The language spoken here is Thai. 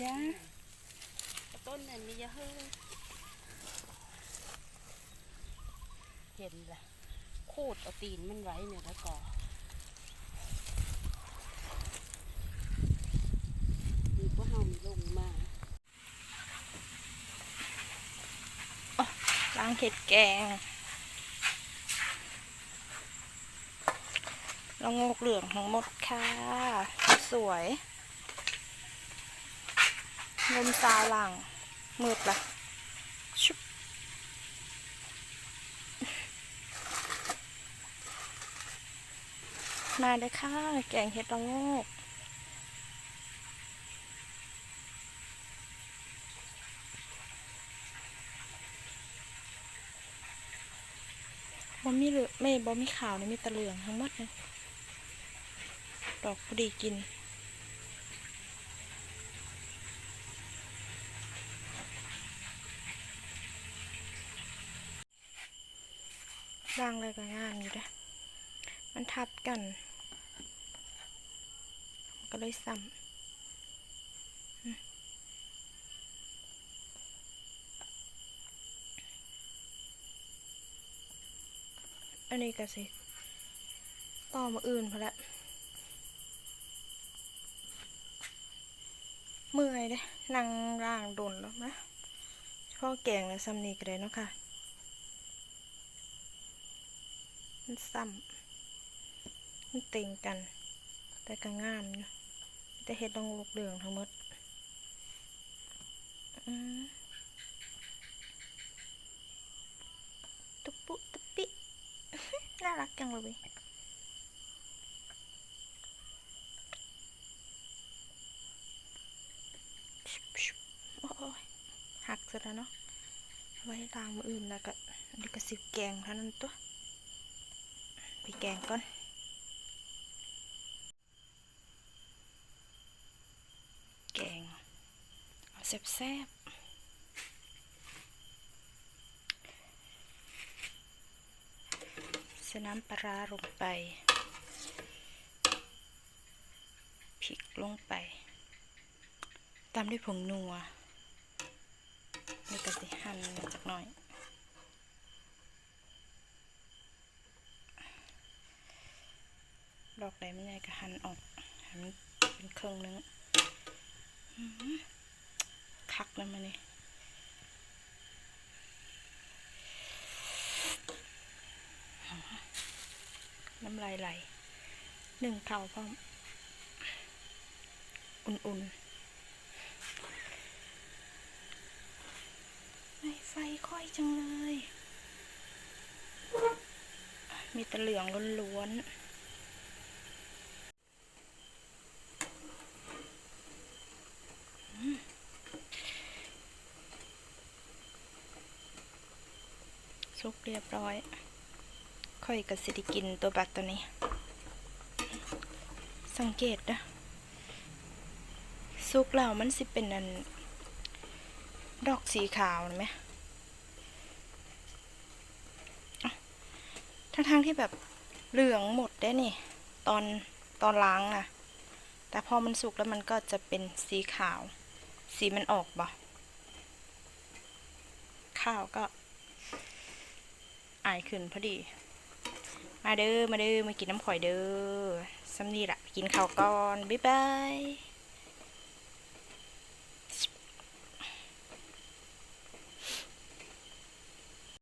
จ้าต้นนั้นมีเยอะเฮ้ยเห็นละขูดเอาตีนมันไว้เนี่ยแล้วก็ดีพวกเรามีลงมาล้างเห็ดแกงละโงกเหลืองทั้งหมดค่ะ สวย ลมซาวหลังมืดละชุบมาเลยค่ะ แกงเห็ดละโงกบ่มีเหลือไม่บ่มีขาวนี่มีต่เหลืองทั้งหมดเลยดอกพอดีกิน ร่างเลยก็งามอยู่ด้อมันทับกันมัน ก็เลยซ้ำอันนี้ก็สิต่อมาอื่นพอละเมื่อยเด้นั่งร่างดนแล้วนะพาะแกงและซ้ำนี่ก็ได้เนาะค่ะ มันซ้ำมันเต็งกัน แต่ก็งามอยู่แต่เห็ดลงลูกเหลืองทั้งหมดตุ๊บปุ๊ตุ๊ปิ น่ารักจังเลยหักซะแล้วเนาะ ไว้ล้างมืออื่นแล้วก็อันนี้ก็สิบแกงเท่านั้นตัว ไปแกงก่อนแกงเอาแซ่บๆใส่น้ำปลาลงไปพริกลงไปตามด้วยผงนัวนี่ก็สิหั่นจักหน่อย ดอกใดมันใหญ่ก็หั่นออกห้มันเป็นเครื่องนึงคักแล้วมันนี่น้ำลายไหลหนึ่งเข่าพร้อม อุ่นๆไม่ไฟค่อยจังเลย มีแต่เหลืองล้วนๆ สุกเรียบร้อย ค่อยกับสิไดิกินตัวบัตรตัวนี้ สังเกตนะสุกแล้วมันสิเป็นอัน ดอกสีขาวเห็นไหมทั้งๆที่แบบเหลืองหมดได้นี่ ตอนตอนล้างนะแต่พอมันสุกแล้วมันก็จะเป็นสีขาว สีมันออกบ่ข้าวก็ายขึ้นพอดี มาเด้อ มาเด้อ มากินน้ำข่อยเด้อซ้ำนี่ละกินข้าวก่อน บ๊ายบาย